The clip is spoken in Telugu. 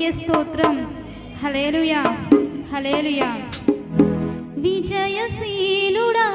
నీకే స్తోత్రం. Hallelujah hallelujah విజయశీలుడా.